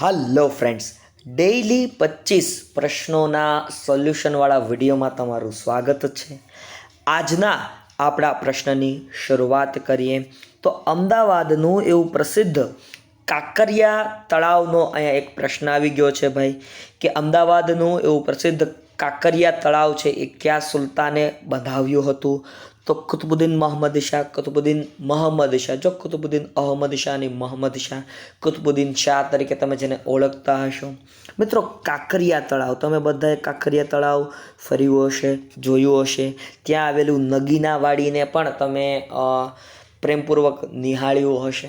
Hello friends daily પચીસ પ્રશ્નોના સોલ્યુશનવાળા વિડીયોમાં તમારું સ્વાગત છે. આજના આપણા પ્રશ્નની શરૂઆત કરીએ. તો અમદાવાદનું એવું પ્રસિદ્ધ કાંકરિયા તળાવનો અહીંયા એક પ્રશ્ન આવી ગયો છે ભાઈ, કે અમદાવાદનું એવું પ્રસિદ્ધ કાંકરિયા તળાવ છે એ કયા સુલતાને બંધાવ્યું હતું? તો કુતુબુદ્દીન મોહમ્મદ શાહ, કુતુબુદ્દીન મહમ્મદ શાહ. જો કુતુબુદ્દીન અહમદ શાહ અને મોહમ્મદ શાહ, કુતુબુદ્દીન શાહ તરીકે તમે જેને ઓળખતા હશો. મિત્રો, કાંકરિયા તળાવ, તમે બધાએ કાંકરિયા તળાવ ફર્યું હશે, જોયું હશે. ત્યાં આવેલું નગીના વાડીને પણ તમે પ્રેમપૂર્વક નિહાળ્યું હશે.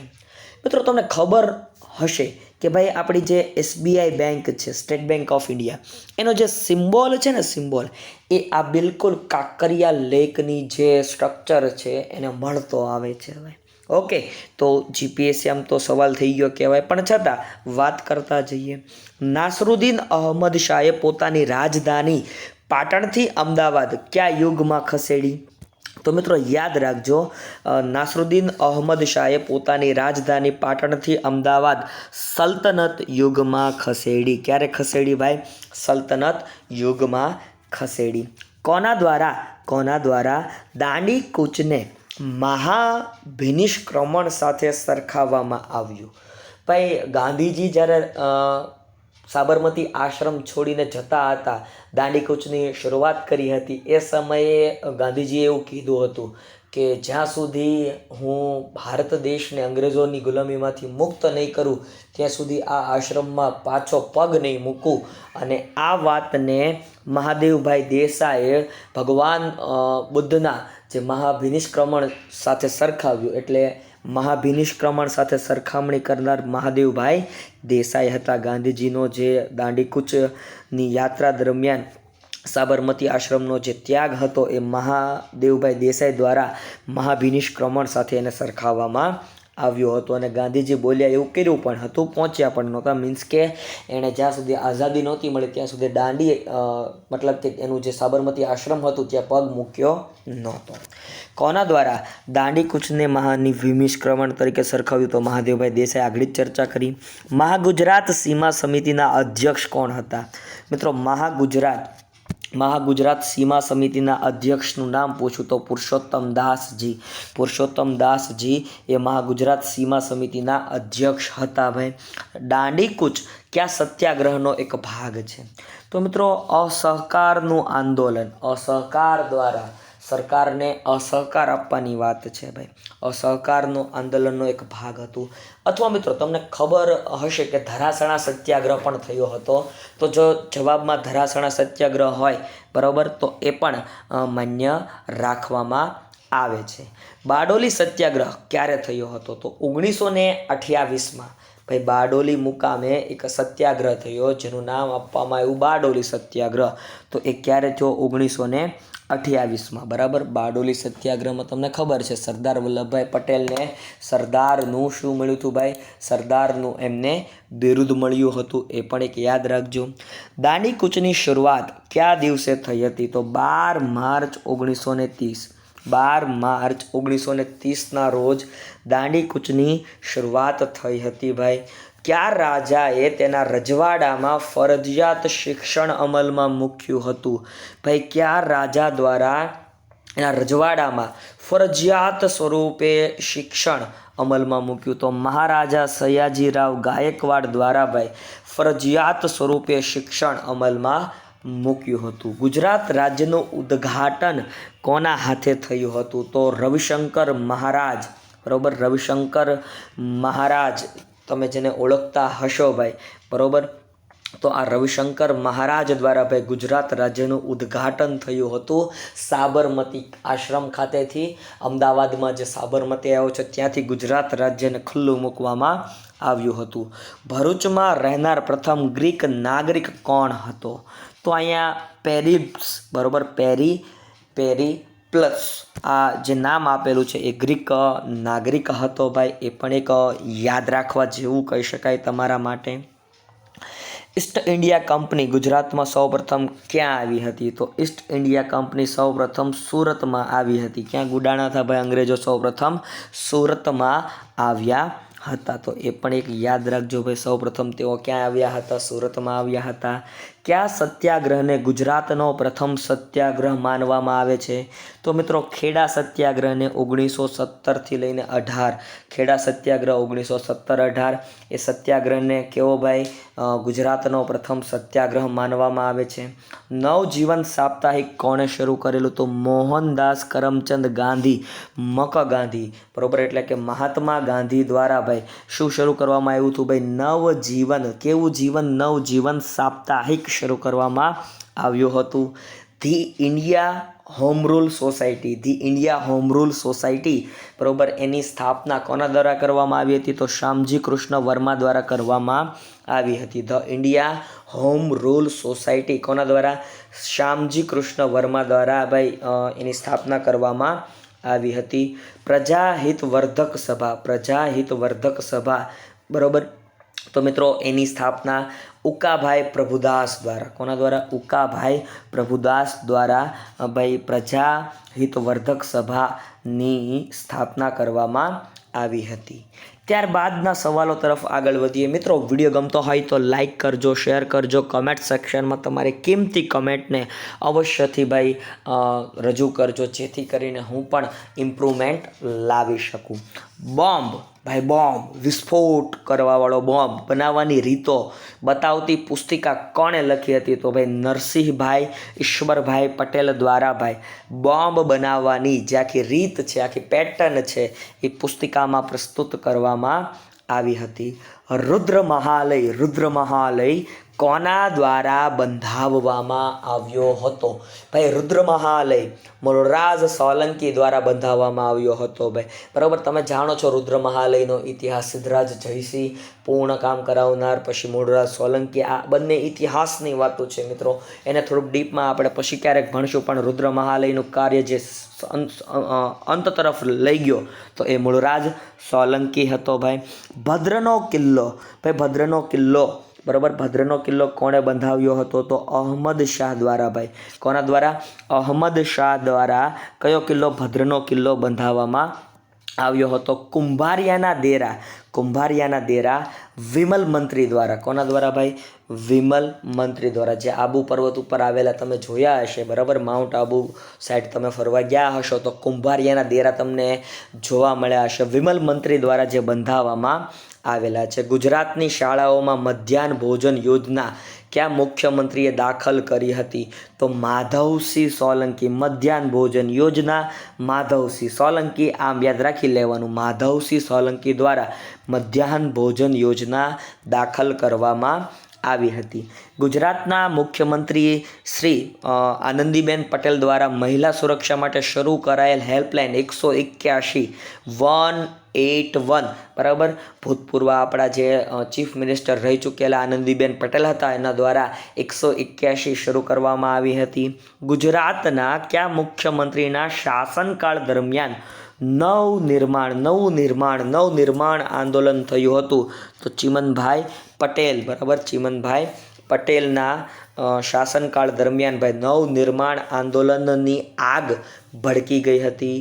મિત્રો, તમને ખબર હશે કે ભાઈ આપણી જે એસબીઆઈ બેંક છે, સ્ટેટ બેંક ઓફ ઇન્ડિયા, એનો જે સિમ્બોલ છે ને સિમ્બોલ, એ આ બિલકુલ કાંકરિયા લેકની જે સ્ટ્રક્ચર છે, એને મળતો આવે છે હવે. ઓકે, તો જીપીએસસી આમ તો સવાલ થઈ ગયો કહેવાય. પણ છતાં, વાત કરતા જઈએ. નાસરુદ્દીન અહમદ શાહે પોતાની રાજધાની પાટણથી અમદાવાદ કયા યુગમાં ખસેડી? તો મિત્રો યાદ રાખજો નાસરુદ્દીન અહમદ શાહે પોતાની રાજધાની પાટણથી અમદાવાદ સલ્તનત યુગમાં ખસેડી. ક્યારે ખસેડી ભાઈ? સલ્તનત યુગમાં ખસેડી. કોના દ્વારા? કોના દ્વારા? દાંડી કૂચને મહાભિનિષ્ક્રમણ સાથે સરખાવવામાં આવ્યું. ભાઈ, ગાંધીજી જ્યારે સાબરમતી આશ્રમ છોડીને જતા હતા. દાંડીકૂચની શરૂઆત કરી હતી. એ સમયે ગાંધીજીએ એવું કીધું હતું કે, જ્યાં સુધી હું ભારત દેશને અંગ્રેજોની ગુલામીમાંથી મુક્ત નહીં કરું, ત્યાં સુધી આ આશ્રમમાં પાછો પગ નહીં મૂકું. અને આ વાતને મહાદેવભાઈ દેસાઈએ ભગવાન બુદ્ધના જે મહાભિનિષ્ક્રમણ સાથે સરખાવ્યું. એટલે મહાભિનિષ્ક્રમણ સાથે સરખામણી કરનાર મહાદેવભાઈ દેસાઈ હતા. ગાંધીજીનો જે દાંડીકૂચની યાત્રા દરમિયાન સાબરમતી આશ્રમનો જે ત્યાગ હતો, એ મહાદેવભાઈ દેસાઈ દ્વારા મહાભિનિષ્ક્રમણ સાથે એને સરખાવવામાં આવ્યો હતો અને ગાંધીજી બોલ્યા એવું કર્યું પણ હતું, પહોંચ્યા પણ નહોતા. મીન્સ કે એણે જ્યાં સુધી આઝાદી નહોતી મળી, ત્યાં સુધી દાંડી મતલબ કે એનું જે સાબરમતી આશ્રમ હતું, ત્યાં પગ મૂક્યો નહોતો. કોના દ્વારા? દાંડી કૂચને મહાની વિમિષ્ક્રમણ તરીકે સરખાવ્યું તો મહાદેવભાઈ દેસાઈ આગળ ચર્ચા કરી. મહાગુજરાત સીમા સમિતિના અધ્યક્ષ કોણ હતા? મિત્રો, મહાગુજરાત મહાગુજરાત સીમા સમિતિના અધ્યક્ષનું નામ પૂછું તો પુરુષોત્તમ દાસજી. પુરુષોત્તમ દાસજી એ મહાગુજરાત સીમા સમિતિના અધ્યક્ષ હતા ભાઈ. દાંડીકૂચ ક્યાં સત્યાગ્રહનો એક ભાગ છે? તો મિત્રો, અસહકારનું આંદોલન, અસહકાર દ્વારા સરકારને અસહકાર આપવાની વાત છે ભાઈ. અસહકારનો આંદોલનનો એક ભાગ હતું. અથવા મિત્રો, તમને ખબર હશે કે ધરાસણા સત્યાગ્રહ પણ થયો હતો. તો જો જવાબમાં ધરાસણા સત્યાગ્રહ હોય, બરાબર, તો એ પણ માન્ય રાખવામાં આવે છે. બારડોલી સત્યાગ્રહ ક્યારે થયો હતો? તો ઓગણીસો ને અઠ્યાવીસમાં. ભાઈ બારડોલી મુકામે એક સત્યાગ્રહ થયો, જેનું નામ આપવામાં આવ્યું બારડોલી સત્યાગ્રહ. તો એ ક્યારે થયો? ઓગણીસો ને અઠ્યાવીસમાં. બરાબર? બારડોલી સત્યાગ્રહમાં તમને ખબર છે, સરદાર વલ્લભભાઈ પટેલને સરદારનું શું મળ્યું હતું ભાઈ? સરદારનું એમને બિરુદ મળ્યું હતું, એ પણ એક યાદ રાખજો. દાંડી કૂચની શરૂઆત કયા દિવસે થઈ હતી? તો બાર માર્ચ ઓગણીસો ને ત્રીસ. બાર માર્ચ ઓગણીસો ને ત્રીસના રોજ દાંડી કૂચની શરૂઆત થઈ હતી ભાઈ. કયા રાજાએ તેના રજવાડામાં ફરજિયાત શિક્ષણ અમલમાં મૂક્યું હતું? ભાઈ, કયા રાજા દ્વારા એના રજવાડામાં ફરજિયાત સ્વરૂપે શિક્ષણ અમલમાં મૂક્યું? તો મહારાજા સયાજીરાવ ગાયકવાડ દ્વારા ભાઈ, ફરજિયાત સ્વરૂપે શિક્ષણ અમલમાં મૂક્યું હતું. ગુજરાત રાજ્યનું ઉદ્ઘાટન કોના હાથે થયું હતું? તો રવિશંકર મહારાજ, બરાબર? રવિશંકર મહારાજ, તમે જેને ઓળખતા હશો ભાઈ, બરોબર? તો આ રવિશંકર મહારાજ દ્વારા ભાઈ ગુજરાત રાજ્યનું ઉદ્ઘાટન થયું હતું સાબરમતી આશ્રમ ખાતેથી. અમદાવાદમાં જે સાબરમતી આવ્યો છે, ત્યાંથી ગુજરાત રાજ્યને ખુલ્લું મૂકવામાં આવ્યું હતું. ભરૂચમાં રહેનાર પ્રથમ ગ્રીક નાગરિક કોણ હતો? તો અહીંયા પેરિપ્સ બરોબર પેરી પેરી પ્લસ આ જે નામ આપેલું છે એ ગ્રીક નાગરિક હતો ભાઈ, એ પણ એક યાદ રાખવા જેવું કહી શકાય તમારા માટે. ઈસ્ટ ઇન્ડિયા કંપની ગુજરાતમાં સૌપ્રથમ ક્યાં આવી હતી? તો ઈસ્ટ ઇન્ડિયા કંપની સૌપ્રથમ સુરતમાં આવી હતી. ક્યાં ગુડાણા હતા ભાઈ અંગ્રેજો? સૌપ્રથમ સુરતમાં આવ્યા હતા. તો એ પણ એક યાદ રાખજો ભાઈ, સૌપ્રથમ તેઓ ક્યાં આવ્યા હતા? સુરતમાં આવ્યા હતા. કયા સત્યાગ્રહને ગુજરાતનો પ્રથમ સત્યાગ્રહ માનવામાં આવે છે? તો મિત્રો, ખેડા સત્યાગ્રહને ઓગણીસો સત્તરથી લઈને અઢાર. ખેડા સત્યાગ્રહ ઓગણીસો સત્તર અઢાર. એ સત્યાગ્રહને કેવો ભાઈ ગુજરાતનો પ્રથમ સત્યાગ્રહ માનવામાં આવે છે? નવજીવન સાપ્તાહિક કોણે શરૂ કરેલું? તો મોહનદાસ કરમચંદ ગાંધી, મક ગાંધી. બરોબર? એટલે કે મહાત્મા ગાંધી દ્વારા ભાઈ, શું શરૂ કરવામાં આવ્યું હતું ભાઈ? નવજીવન. કેવું જીવન? નવજીવન સાપ્તાહિક શરૂ કરવામાં આવ્યું હતું. The India Home Rule Society, the India Home Rule Society, બરોબર, એની સ્થાપના કોના દ્વારા કરવામાં આવી હતી તો શ્યામજી કૃષ્ણ વર્મા દ્વારા કરવામાં આવી હતી. The India Home Rule Society કોના દ્વારા? શ્યામજી કૃષ્ણ વર્મા દ્વારા ભાઈ એની સ્થાપના કરવામાં આવી હતી. પ્રજાહિતવર્ધક સભા પ્રજાહિતવર્ધક સભા, બરાબર? તો મિત્રો, એની સ્થાપના ઉકાભાઈ પ્રભુદાસ દ્વારા. કોના દ્વારા? ઉકાભાઈ પ્રભુદાસ દ્વારા ભાઈ પ્રજા હિતવર્ધક સભાની સ્થાપના કરવામાં આવી હતી. ત્યારબાદના સવાલો તરફ આગળ વધીએ. મિત્રો, વીડિયો ગમતો હોય તો લાઈક કરજો, શેર કરજો, કમેન્ટ સેક્શનમાં તમારી કિંમતી કમેન્ટને અવશ્યથી ભાઈ રજૂ કરજો, જેથી કરીને હું પણ ઇમ્પ્રુવમેન્ટ લાવી શકું. બોમ્બ ભાઈ બોમ્બ વિસ્ફોટ કરવાવાળો બોમ્બ બનાવવાની રીતો બતાવતી પુસ્તિકા કોણે લખી હતી તો ભાઈ નરસિંહભાઈ, ઈશ્વરભાઈ પટેલ દ્વારા ભાઈ. બોમ્બ બનાવવાની જે આખી રીત છે, આખી પેટર્ન છે, એ પુસ્તિકામાં પ્રસ્તુત કરવામાં આવી હતી. રુદ્ર મહાલય રુદ્ર મહાલય કોના દ્વારા બંધાવવામાં આવ્યો હતો? ભાઈ રુદ્ર મહાલય મૂળરાજ સોલંકી દ્વારા બંધાવવામાં આવ્યો હતો ભાઈ. બરાબર, તમે જાણો છો રુદ્ર મહાલયનો ઇતિહાસ, સિદ્ધરાજ જયસિંહ પૂર્ણ કામ કરાવનાર, પછી મૂળરાજ સોલંકી, આ બંને ઇતિહાસની વાતો છે મિત્રો. એને થોડુંક ડીપમાં આપણે પછી ક્યારેક ભણશું, પણ રુદ્ર મહાલયનું કાર્ય જે અંત તરફ લઈ ગયો, તો એ મૂળરાજ સોલંકી હતો ભાઈ. ભદ્રનો કિલ્લો, ભાઈ, ભદ્રનો કિલ્લો બરાબર? ભદ્રનો કિલ્લો કોણે બંધાવ્યો હતો? તો અહમદ શાહ દ્વારા ભાઈ. કોના દ્વારા? અહમદ શાહ દ્વારા કયો કિલ્લો? ભદ્રનો કિલ્લો બંધાવવામાં આવ્યો હતો? કુંભારિયાના દેરા. કુંભારિયાના દેરા વિમલ મંત્રી દ્વારા. કોના દ્વારા ભાઈ? વિમલ મંત્રી દ્વારા. જે આબુ પર્વત ઉપર આવેલા તમે જોયા હશે, બરાબર? માઉન્ટ આબુ સાઈડ તમે ફરવા ગયા હશો, તો કુંભારિયાના દેરા તમને જોવા મળ્યા હશે. વિમલ મંત્રી દ્વારા જે બંધાવવામાં આવેલા છે. ગુજરાતની શાળાઓમાં મધ્યાહન ભોજન યોજના ક્યાં મુખ્યમંત્રીએ દાખલ કરી હતી? તો માધવસિંહ સોલંકી મધ્યાહન ભોજન યોજના. માધવસિંહ સોલંકી, આમ યાદ રાખી લેવાનું. માધવસિંહ સોલંકી દ્વારા મધ્યાહન ભોજન યોજના દાખલ કરવામાં આવી હતી. ગુજરાતના મુખ્યમંત્રી શ્રી આનંદીબેન પટેલ દ્વારા મહિલા સુરક્ષા માટે શરૂ કરાયેલ હેલ્પલાઇન એકસો એક્યાસી વન એટ વન. બરાબર? ભૂતપૂર્વ આપણા જે ચીફ મિનિસ્ટર રહી ચૂકેલા આનંદીબેન પટેલ હતા, એના દ્વારા એકસો એક્યાસી શરૂ કરવામાં આવી હતી. ગુજરાતના કયા મુખ્યમંત્રીના શાસનકાળ દરમિયાન નવ નિર્માણ નવું નિર્માણ નવ નિર્માણ આંદોલન થયું હતું? તો ચીમનભાઈ પટેલ, બરાબર? ચીમનભાઈ પટેલના શાસનકાળ દરમિયાન ભાઈ નવ નિર્માણ આંદોલનની આગ ભડકી ગઈ હતી.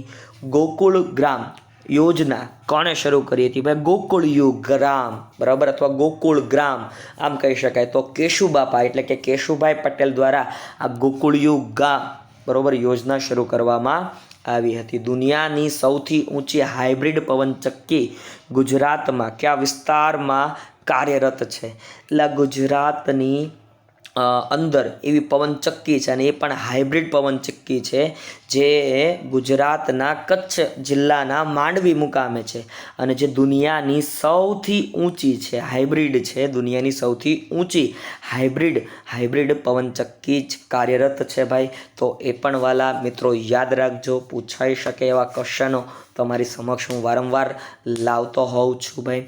ગોકુળ ગ્રામ યોજના કોણે શરૂ કરી હતી? ભાઈ, ગોકુળ યુગ, ગ્રામ, બરાબર? અથવા ગોકુળ ગ્રામ, આમ કહી શકાય. તો કેશુબાપા, એટલે કે કેશુભાઈ પટેલ દ્વારા આ ગોકુળ યુગ, ગામ, બરાબર, યોજના શરૂ કરવામાં આવી હતી. દુનિયાની સૌથી ઊંચી હાઇબ્રિડ પવનચક્કી ગુજરાતમાં કયા વિસ્તારમાં કાર્યરત છે? એટલે ગુજરાતની અંદર એવી પવનચક્કી છે અને એ પણ હાઇબ્રિડ પવનચક્કી છે, જે ગુજરાતના કચ્છ જિલ્લાના માંડવી મુકામે છે. અને જે દુનિયાની સૌથી ઊંચી છે, હાઇબ્રિડ છે, દુનિયાની સૌથી ઊંચી હાઇબ્રિડ હાઇબ્રિડ પવનચક્કી જ કાર્યરત છે ભાઈ. તો એ પણ વાલા મિત્રો યાદ રાખજો, પૂછાઈ શકે એવા ક્વેશ્ચનો તમારી સમક્ષ હું વારંવાર લાવતો હોઉં છું ભાઈ.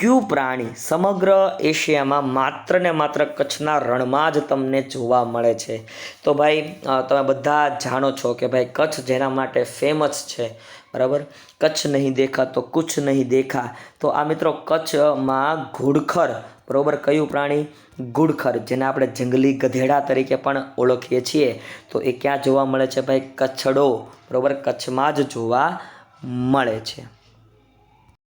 કયું પ્રાણી સમગ્ર એશિયામાં માત્ર ને માત્ર કચ્છના રણમાં જ તમને જોવા મળે છે. તો ભાઈ તમે બધા જાણો છો કે ભાઈ કચ્છ જેના માટે ફેમસ છે, બરાબર? કચ્છ નહીં દેખા તો કુછ નહીં દેખા. તો આ મિત્રો કચ્છમાં ઘુડખર, બરાબર? કયું પ્રાણી? ગુડખર જેને આપણે જંગલી ગધેડા તરીકે પણ ઓળખીએ છીએ. તો એ ક્યાં જોવા મળે છે ભાઈ? કચ્છડો, બરાબર? કચ્છમાં જ જોવા મળે છે.